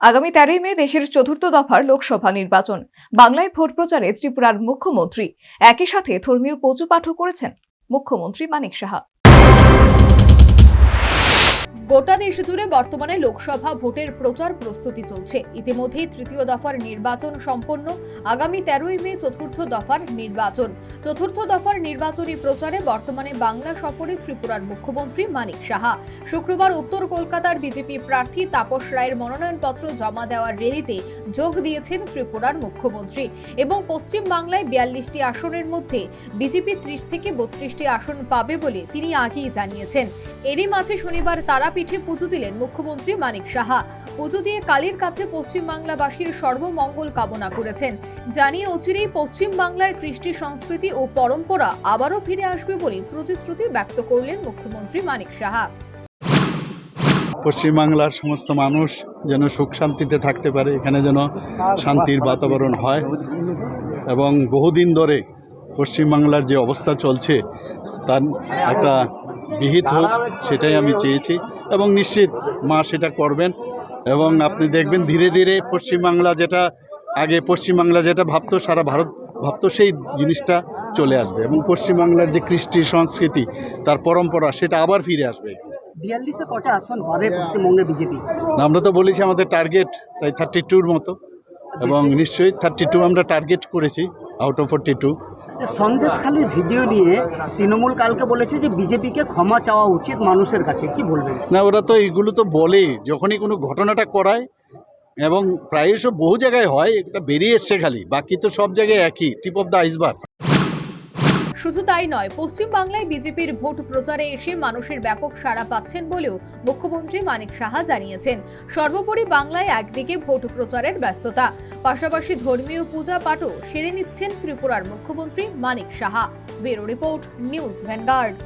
আগামী তেরোই মে দেশের চতুর্থ দফার লোকসভা নির্বাচন। বাংলায় ভোট প্রচারে ত্রিপুরার মুখ্যমন্ত্রী একই সাথে ধর্মীয় পৌঁছু পাঠও করেছেন। মুখ্যমন্ত্রী মানিক সাহা। গোটা দেশ জুড়ে বর্তমানে লোকসভা ভোটের প্রচার প্রস্তুতি চলছে। ইতিমধ্যেই তৃতীয় দফার নির্বাচন সম্পন্ন। আগামী তেরোই মে চতুর্থ দফার নির্বাচন। চতুর্থ দফার নির্বাচনী প্রচারে বর্তমানে বাংলা সফরে ত্রিপুরার মুখ্যমন্ত্রী মানিক সাহা। শুক্রবার উত্তর কলকাতার বিজেপি প্রার্থী তাপস রায়ের মনোনয়নপত্র জমা দেওয়ার র্যালিতে যোগ দিয়েছেন ত্রিপুরার মুখ্যমন্ত্রী। এবং পশ্চিম বাংলায় বিয়াল্লিশটি আসনের মধ্যে বিজেপি ত্রিশ থেকে বত্রিশটি আসন পাবে বলে তিনি আগেই জানিয়েছেন। এরই মাঝে শনিবার তারাপীঠে পুজো দিলেন মুখ্যমন্ত্রী মানিক সাহা। পুজো দিয়ে কালীর কাছে পশ্চিমবাংলাবাসীর সর্বমঙ্গল কামনা করেছেন। জানিয়ে অচিরেই পশ্চিম বাংলার কৃষ্টি সংস্কৃতি ও পরম্পরা আবারও ফিরে আসবে বলে প্রতিশ্রুতি ব্যক্ত করলেন মুখ্যমন্ত্রী মানিক সাহা। পশ্চিমবাংলার সমস্ত মানুষ যেন সুখ শান্তিতে থাকতে পারে, এখানে যেন শান্তির বাতাবরণ হয়। এবং বহুদিন ধরে পশ্চিমবাংলার যে অবস্থা চলছে, তার একটা বিহিত হোক সেটাই আমি চেয়েছি এবং নিশ্চিত মা সেটা করবেন এবং আপনি দেখবেন ধীরে ধীরে পশ্চিমবাংলা যেটা আগে পশ্চিমবাংলা যেটা ভাবতো সারা ভারত ভাবতো সেই জিনিসটা চলে আসবে এবং পশ্চিমবাংলার যে কৃষ্টি সংস্কৃতি তার পরম্পরা সেটা আবার ফিরে আসবে। বিয়াল্লিশে কটা আসন পাবে পশ্চিমবঙ্গে বিজেপি? আমরা তো বলেছি আমাদের টার্গেট প্রায় থার্টি টুর মতো এবং নিশ্চয়ই থার্টি টু আমরা টার্গেট করেছি আউট অফ ফোর্টি টু সন্দেশখালীর ভিডিও নিয়ে তৃণমূল কালকে বলেছে যে বিজেপিকে ক্ষমা চাওয়া উচিত মানুষের কাছে। কি বলবেন? না, ওরা তো এইগুলো তো বলে যখনই কোনো ঘটনাটা করায়, এবং প্রায়শ বহু জায়গায় হয়, এটা বেরিয়ে এসছে খালি, বাকি তো সব জায়গায় একই টিপ অফ দ্য আইসবার্গ শুধু তাই নয়, পশ্চিমবাংলায় বিজেপির ভোট প্রচারে এসে মানুষের ব্যাপক সাড়া পাচ্ছেন বলেও মুখ্যমন্ত্রী মানিক সাহা জানিয়েছেন। সর্বোপরি বাংলায় একদিকে ভোট প্রচারের ব্যস্ততা। পাশাপাশি ধর্মীয় পূজা পাঠও সেরে নিচ্ছেন ত্রিপুরার মুখ্যমন্ত্রী Manik Saha. Bureau report, news Vanguard.